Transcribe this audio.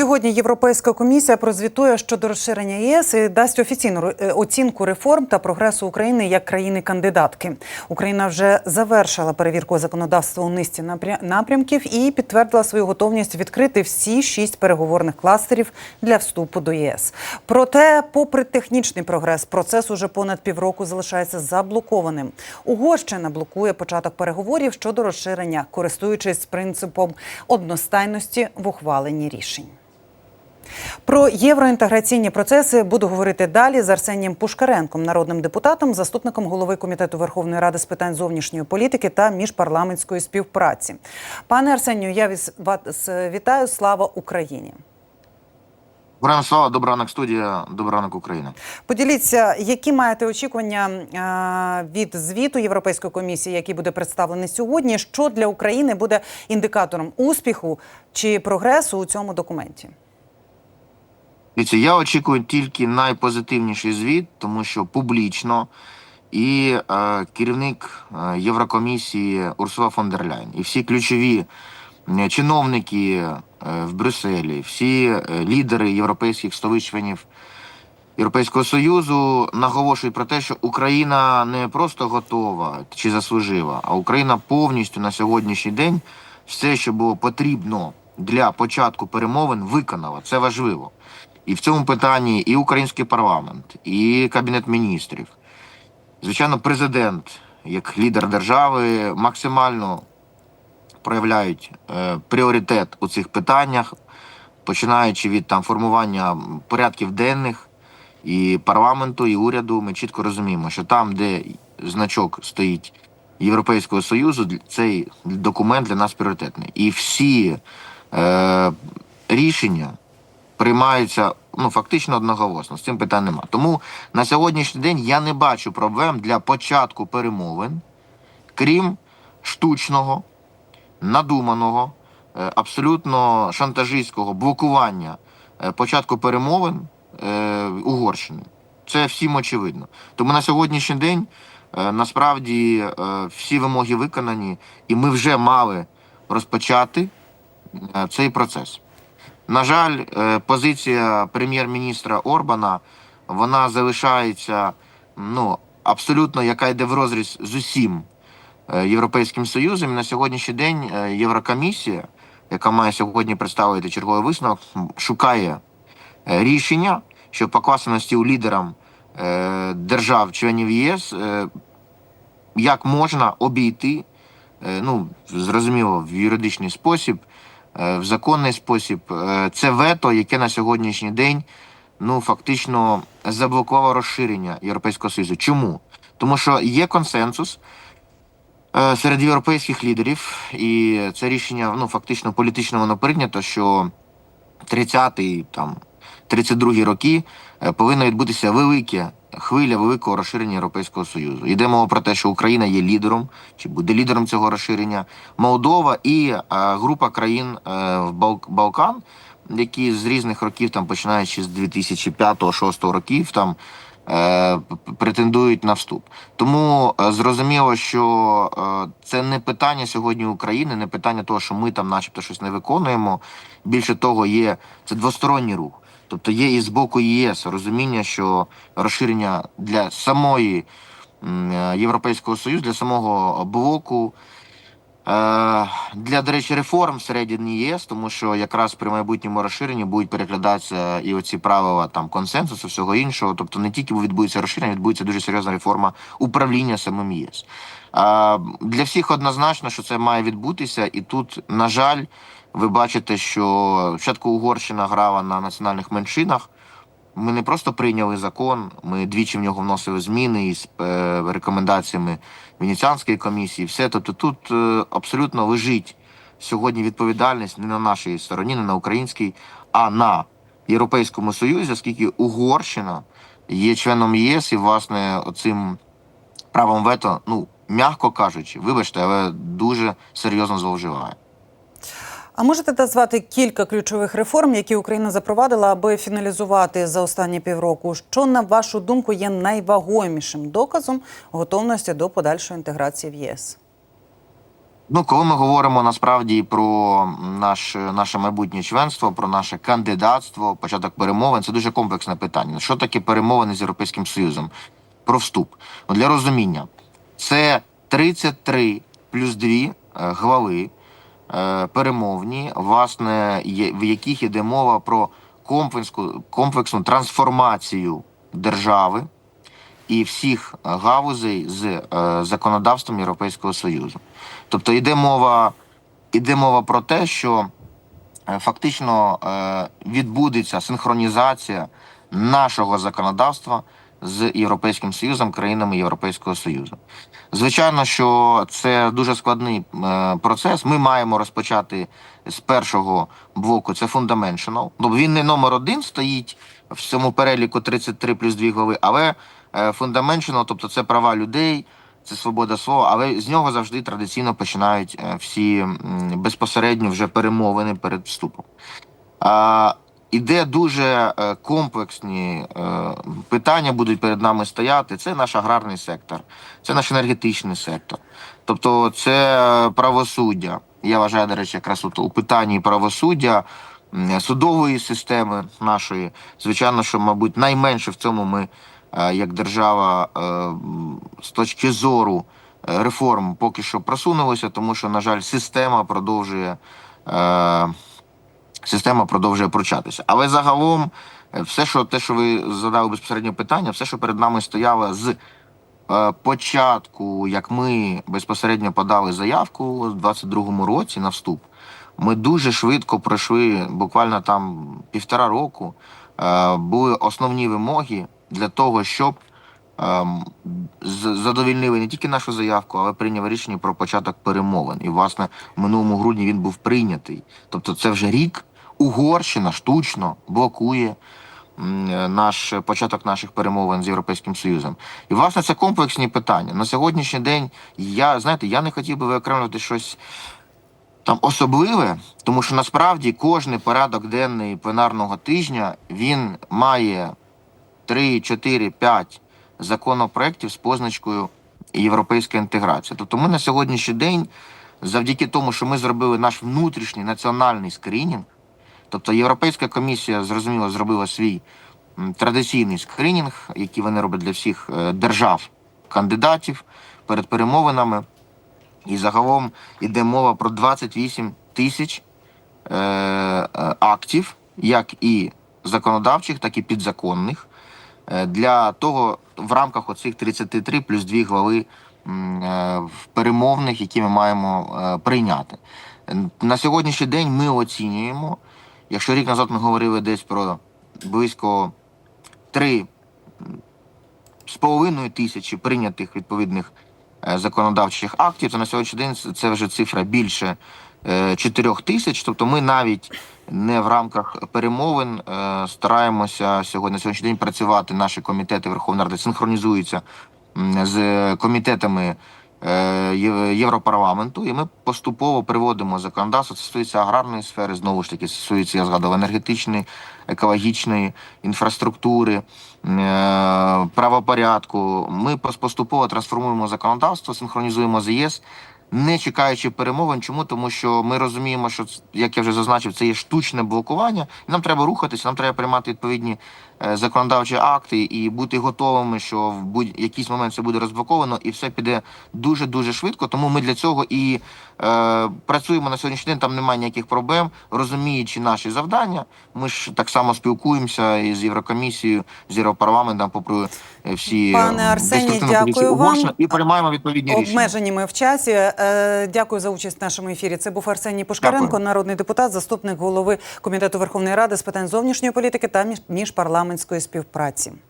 Сьогодні Європейська комісія прозвітує щодо розширення ЄС і дасть офіційну оцінку реформ та прогресу України як країни-кандидатки. Україна вже завершила перевірку законодавства у низці напря- напрямків і підтвердила свою готовність відкрити всі шість переговорних кластерів для вступу до ЄС. Проте, попри технічний прогрес, процес уже понад півроку залишається заблокованим. Угорщина блокує початок переговорів щодо розширення, користуючись принципом одностайності в ухваленні рішень. Про євроінтеграційні процеси буду говорити далі з Арсенієм Пушкаренком, народним депутатом, заступником голови комітету Верховної Ради з питань зовнішньої політики та міжпарламентської співпраці. Пане Арсенію, я вас вітаю. Слава Україні! Героям слава, добрий ранок студія, добрий ранок Україна. Поділіться, які маєте очікування від звіту Європейської комісії, який буде представлений сьогодні. Що для України буде індикатором успіху чи прогресу у цьому документі? Дивіться, я очікую тільки найпозитивніший звіт, тому що публічно і е, керівник е, Єврокомісії Урсула фон дер Ляйн, і всі ключові е, чиновники е, в Брюсселі, всі лідери європейських столичників Європейського Союзу наголошують про те, що Україна не просто готова чи заслужила, а Україна повністю на сьогоднішній день все, що було потрібно для початку перемовин, виконала. Це важливо. І в цьому питанні і український парламент, і кабінет міністрів, звичайно, президент, як лідер держави, максимально проявляють е, пріоритет у цих питаннях, починаючи від там формування порядків денних і парламенту, і уряду. Ми чітко розуміємо, що там, де значок стоїть Європейського Союзу, цей документ для нас пріоритетний. І всі е, рішення приймаються ну фактично одноголосно. З цим питань нема. Тому на сьогоднішній день я не бачу проблем для початку перемовин, крім штучного, надуманого, е, абсолютно шантажистського блокування е, початку перемовин е, Угорщини. Це всім очевидно. Тому на сьогоднішній день насправді всі вимоги виконані, і ми вже мали розпочати цей процес. На жаль, е, позиція прем'єр-міністра Орбана вона залишається ну, абсолютно, яка йде в розріз з усім е, Європейським Союзом. На сьогоднішній день е, Єврокомісія, яка має сьогодні представити черговий висновок, шукає рішення, щоб покласти на стіл лідерам держав-членів ЄС, як можна обійти, ну, зрозуміло, в юридичний спосіб, в законний спосіб, е, це вето, яке на сьогоднішній день ну, фактично заблокувало розширення Європейського Союзу. Чому? Тому що є консенсус е, серед європейських лідерів, і це рішення ну, фактично політично воно прийнято, що 30-й, там, 32-й роки е, повинна відбутися велике хвиля великого розширення Європейського Союзу. Йде мова про те, що Україна є лідером, чи буде лідером цього розширення, Молдова і е, група країн е, в Бал- Балкан, які з різних років, там починаючи з 2005-2006 років, там е, претендують на вступ. Тому зрозуміло, що це не питання сьогодні України, не питання того, що ми там, начебто, щось не виконуємо. Більше того, є це двосторонній рух. Тобто є і з боку ЄС розуміння, що розширення для самої Європейського Союзу, для самого блоку. Е, Для, до речі, реформ всередині ЄС, тому що якраз при майбутньому розширенні будуть переглядатися і оці правила там консенсусу, всього іншого. Тобто не тільки відбудеться розширення, відбудеться дуже серйозна реформа управління самим ЄС. Для всіх однозначно, що це має відбутися, і тут, на жаль, ви бачите, що спочатку Угорщина грала на національних меншинах. Ми не просто прийняли закон, ми двічі в нього вносили зміни із е, рекомендаціями Венеціанської комісії. Все тобто тут е, абсолютно лежить сьогодні відповідальність не на нашій стороні, не на українській, а на Європейському Союзі, оскільки Угорщина є членом ЄС і, власне, оцим правом вето, ну м'яко кажучи, вибачте, але дуже серйозно зловживає. А можете назвати кілька ключових реформ, які Україна запровадила, аби фіналізувати за останні півроку? Що на вашу думку є найвагомішим доказом готовності до подальшої інтеграції в ЄС? Ну, коли ми говоримо насправді про наш, наше майбутнє членство, про наше кандидатство, початок перемовин, це дуже комплексне питання. Що таке перемовини з Європейським Союзом? Про вступ. Для розуміння, це 33 плюс 2 е, глави перемовні, власне, в яких йде мова про комплексну, комплексну трансформацію держави і всіх е, галузей з е, законодавством Європейського Союзу. Тобто йде мова, йде мова про те, що е, фактично е, відбудеться синхронізація нашого законодавства з Європейським Союзом, країнами Європейського Союзу. Звичайно, що це дуже складний е, процес. Ми маємо розпочати з першого блоку. Це Fundamental. Тобто він не номер один стоїть в цьому переліку 33 плюс 2 глави, але е, тобто це права людей, це свобода слова, але з нього завжди традиційно починають е, всі безпосередньо вже перемовини перед вступом. Іде дуже е, комплексні е, питання будуть перед нами стояти. Це наш аграрний сектор, це наш енергетичний сектор. Тобто, це е, правосуддя. Я вважаю, до речі, якраз от у питанні правосуддя судової системи нашої. Звичайно, що, мабуть, найменше в цьому ми, як держава, з точки зору реформ поки що просунулися, тому що, на жаль, система продовжує. Система продовжує пручатися. Але загалом, е, все, що те, що ви задали безпосередньо питання, все, що перед нами стояло з е, початку, як ми безпосередньо подали заявку у 22-му році на вступ, ми дуже швидко пройшли, буквально там півтора року, е, були основні вимоги для того, щоб ем, задовільнили не тільки нашу заявку, але прийняли рішення про початок перемовин. І, власне, в минулому грудні він був прийнятий. Тобто, це вже рік. Угорщина штучно блокує е, наш початок наших перемовин з Європейським Союзом. І, власне, це комплексні питання. На сьогоднішній день я знаєте, я не хотів би виокремлювати щось там особливе, тому що насправді кожний порядок денний пленарного тижня він має 3, 4, 5 законопроєктів з позначкою європейська інтеграція. Тобто ми на сьогоднішній день, завдяки тому, що ми зробили наш внутрішній національний скринінг, тобто Європейська комісія, зрозуміло, зробила свій традиційний скринінг, який вони роблять для всіх е, держав кандидатів перед перемовинами. І загалом йде мова про 28 тисяч е, е, актів, як і законодавчих, так і підзаконних, е, для того в рамках оцих 33 плюс 2 глави перемовних, які ми маємо прийняти. На сьогоднішній день ми оцінюємо, якщо рік назад ми говорили десь про близько 3 з половиною тисячі прийнятих відповідних е, законодавчих актів, то на сьогоднішній день це- вже цифра більше 4 тисяч. Тобто ми навіть не в рамках перемовин е, стараємося сьогодні на сьогоднішній день працювати. Наші комітети Верховної Ради синхронізуються з комітетами е, Європарламенту, і ми поступово приводимо законодавство. Це стосується аграрної сфери, знову ж таки, стосується, я згадав, енергетичної, екологічної інфраструктури, е, правопорядку. Ми поступово трансформуємо законодавство, синхронізуємо з ЄС. Не чекаючи перемовин, чому тому, що ми розуміємо, що як я вже зазначив, це є штучне блокування. І нам треба рухатися, нам треба приймати відповідні е, законодавчі акти і бути готовими, що в будь-якийсь момент це буде розблоковано, і все піде дуже дуже швидко. Тому ми для цього і е, працюємо на сьогоднішній день. Там немає ніяких проблем, розуміючи наші завдання. Ми ж так само спілкуємося і з Єврокомісією, з Європарламентом, попри е, всі Пане е, Арсеній, дякую вам. І приймаємо відповідні рішення. Обмежені ми в часі. Е, Дякую за участь в нашому ефірі. Це був Арсеній Пушкаренко, Дякую. народний депутат, заступник голови комітету Верховної Ради з питань зовнішньої політики та між- міжпарламентської співпраці.